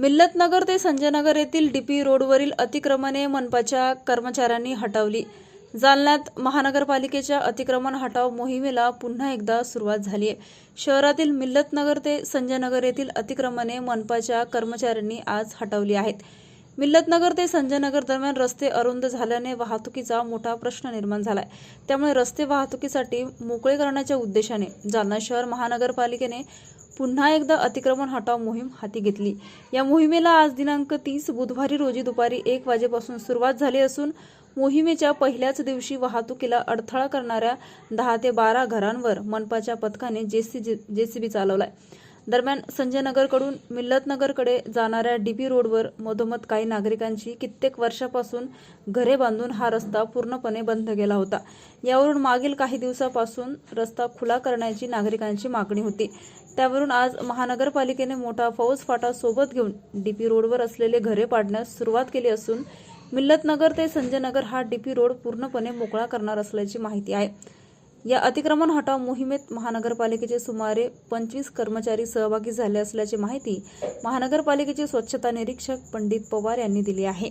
मिल्लतनगर ते संजयनगर येथील डीपी रोडवरील अतिक्रमणे मनपाच्या कर्मचाऱ्यांनी हटवली. जालन्यात महानगरपालिकेच्या अतिक्रमण हटाव मोहिमेला पुन्हा एकदा सुरुवात झाली आहे. शहरातील मिल्लतनगर ते संजयनगर येथील अतिक्रमणे मनपाच्या कर्मचाऱ्यांनी आज हटवली आहेत. मिल्लतनगर ते संजयनगर दरम्यान रस्ते अरुंद झाल्याने वाहतुकीचा मोठा प्रश्न निर्माण झालाय. त्यामुळे रस्ते वाहतुकीसाठी मोकळे करण्याच्या उद्देशाने जालना शहर महानगरपालिकेने पुन्हा एकदा अतिक्रमण हटाव मोहीम हाती घेतली. या मोहिमेला आज दिनांक तीस बुधवारी रोजी दुपारी एक वाजेपासून सुरुवात झाली असून मोहिमेच्या पहिल्याच दिवशी वाहतुकीला अडथळा करणाऱ्या दहा ते बारा घरांवर मनपाच्या पथकाने जेसी जेसीबी चालवलाय. दरम्यान संजयनगरकडून मिल्लतनगरकडे जाणाऱ्या डीपी रोडवर मधोमध काही नागरिकांची कित्येक वर्षापासून घरे बांधून हा रस्ता पूर्णपणे बंद केला होता. यावरून मागील काही दिवसापासून रस्ता खुला करण्याची नागरिकांची मागणी होती. त्यावरून आज महानगरपालिकेने मोठा फौज फाटा सोबत घेऊन डीपी रोडवर असलेले घरे पाडण्यास सुरुवात केली असून मिल्लतनगर ते संजयनगर हा डीपी रोड पूर्णपणे मोकळा करणार असल्याची माहिती आहे. या अतिक्रमण हटाव मोहिमेत महानगरपालिकेचे सुमारे पंचवीस कर्मचारी सहभागी झाले असल्याची माहिती महानगरपालिकेचे स्वच्छता निरीक्षक पंडित पवार यांनी दिली आहे.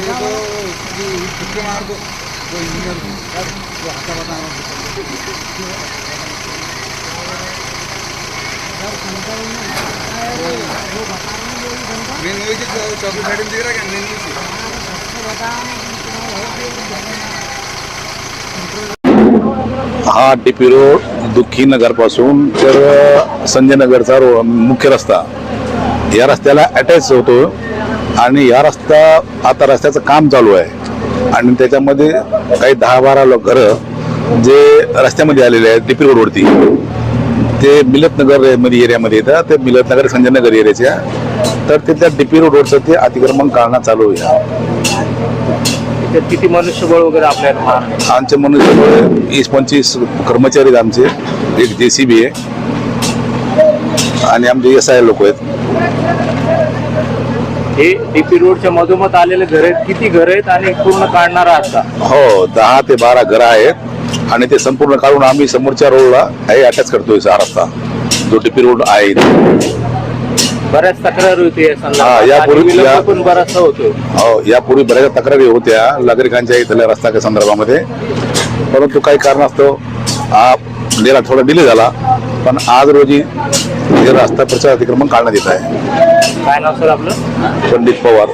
ये मार दो इंजीनियर हाथा बताना मेन वही चौकी साइड में दिख रहा है क्या मेन वही हा डी पी रोड दुःखी नगरपासून तर संजय नगरचा रो मुख्य रस्ता. या रस्त्याला अटॅच होतो. आणि या रस्ता आता रस्त्याचं काम चालू आहे. आणि त्याच्यामध्ये काही दहा बारा लोक घरं जे रस्त्यामध्ये आलेले आहेत डी पी रोडवरती. ते मिलतनगरमध्ये एरियामध्ये येतात. ते मिलतनगर संजय नगर एरियाच्या. तर ते त्या डी पी रोडवरचं ते अतिक्रमण काढणं चालू आहे. किती मनुष्यबळ वगैरे आपल्याला? आमचे मनुष्यबळ वीस पंचवीस कर्मचारी आहेत आमचे. एक जे सी बी आहे. आणि आमचे एस आय लोक आहेत. हे डीपी रोडच्या मधोमध आलेले घर आहेत. किती घर आहेत आणि पूर्ण काढणार आहात का हो दहा ते बारा घरं आहेत. आणि ते संपूर्ण काढून आम्ही समोरच्या रोडला हे अटॅच करतोय हा रस्ता जो टीपी रोड आहे. बऱ्याच तक्रार होती या संदर्भात. हा, यापूर्वी- आणि विलंब या- पण बराचसा होतो. हो यापूर्वी बऱ्याच तक्रारी होत्या नागरिकांच्या इथल्या रस्त्याच्या संदर्भामध्ये. परंतु काही कारणास्तव हा गेला थोडा डिले झाला. पण आज रोजी हे रस्ता प्रचार अतिक्रमण काढण्यात येत आहे. काय नाव सर आपलं पंडित पवार